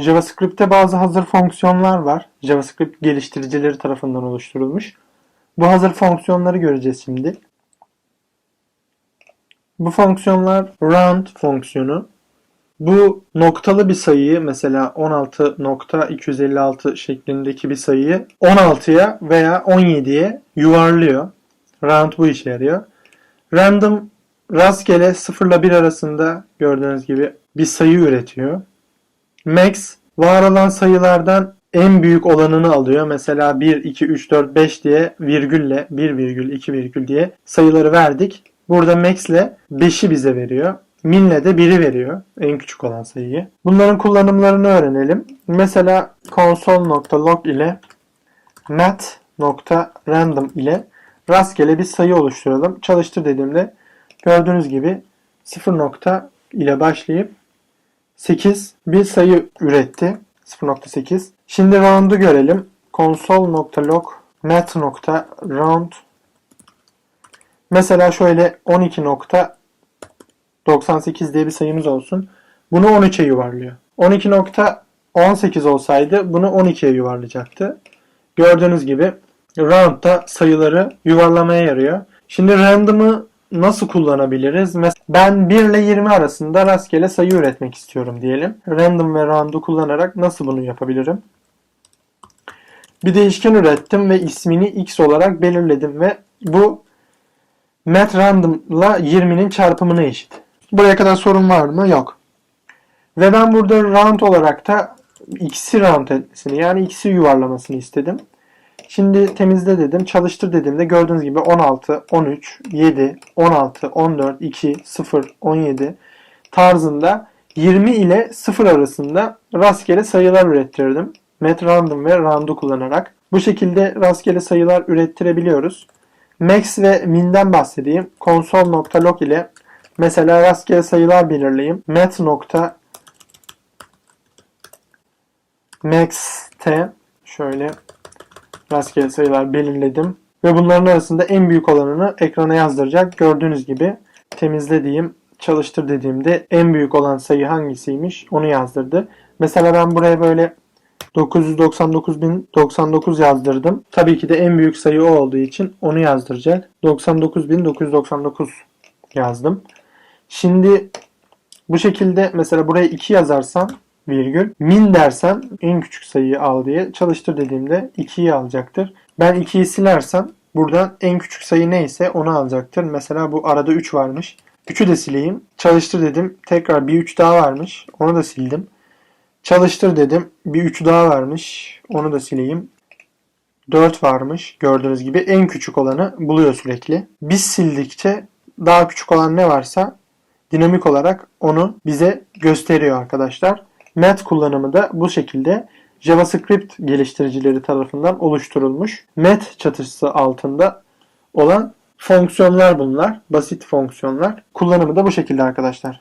JavaScript'te bazı hazır fonksiyonlar var. JavaScript geliştiricileri tarafından oluşturulmuş. Bu hazır fonksiyonları göreceğiz şimdi. Bu fonksiyonlar round fonksiyonu. Bu noktalı bir sayıyı mesela 16.256 şeklindeki bir sayıyı 16'ya veya 17'ye yuvarlıyor. Round bu işe yarıyor. Random rastgele 0 ile 1 arasında gördüğünüz gibi bir sayı üretiyor. Max var olan sayılardan en büyük olanını alıyor. Mesela 1, 2, 3, 4, 5 diye virgülle 1 virgül, 2 virgül diye sayıları verdik. Burada max ile 5'i bize veriyor. Min ile de 1'i veriyor. En küçük olan sayıyı. Bunların kullanımlarını öğrenelim. Mesela console.log ile mat.random ile rastgele bir sayı oluşturalım. Çalıştır dediğimde gördüğünüz gibi 0 nokta ile başlayıp 8 bir sayı üretti. 0.8. Şimdi round'u görelim. console.log mat.round Mesela şöyle 12.98 diye bir sayımız olsun. Bunu 13'e yuvarlıyor. 12.18 olsaydı bunu 12'ye yuvarlayacaktı. Gördüğünüz gibi round da sayıları yuvarlamaya yarıyor. Şimdi random'ı nasıl kullanabiliriz? Mes- Ben 1 ile 20 arasında rastgele sayı üretmek istiyorum diyelim. Random ve round'u kullanarak nasıl bunu yapabilirim? Bir değişken ürettim ve ismini x olarak belirledim ve bu mat random ile 20'nin çarpımına eşit. Buraya kadar sorun var mı? Yok. Ve ben burada round olarak da x'i round etmesini yani x'i yuvarlamasını istedim. Şimdi temizle dedim. Çalıştır dediğimde gördüğünüz gibi 16, 13, 7, 16, 14, 2, 0, 17 tarzında 20 ile 0 arasında rastgele sayılar ürettirdim. Met random ve round'u kullanarak. Bu şekilde rastgele sayılar ürettirebiliyoruz. Max ve min'den bahsedeyim. Console.log ile mesela rastgele sayılar belirleyeyim. Met nokta max'te şöyle rastgele sayılar belirledim. Ve bunların arasında en büyük olanını ekrana yazdıracak. Gördüğünüz gibi temizlediğim, çalıştır dediğimde en büyük olan sayı hangisiymiş onu yazdırdı. Mesela ben buraya böyle 999.099 yazdırdım. Tabii ki de en büyük sayı o olduğu için onu yazdıracak. 99.999 yazdım. Şimdi bu şekilde mesela buraya 2 yazarsam virgül min dersem en küçük sayıyı al diye çalıştır dediğimde 2'yi alacaktır. Ben 2'yi silersem buradan en küçük sayı neyse onu alacaktır. Mesela bu arada 3 varmış. 3'ü de sileyim. Çalıştır dedim. Tekrar bir 3 daha varmış. Onu da sildim. Çalıştır dedim. Bir 3 daha varmış. Onu da sileyim. 4 varmış. Gördüğünüz gibi en küçük olanı buluyor sürekli. Biz sildikçe daha küçük olan ne varsa dinamik olarak onu bize gösteriyor arkadaşlar. Mat kullanımı da bu şekilde JavaScript geliştiricileri tarafından oluşturulmuş. Mat çatısı altında olan fonksiyonlar bunlar. Basit fonksiyonlar. Kullanımı da bu şekilde arkadaşlar.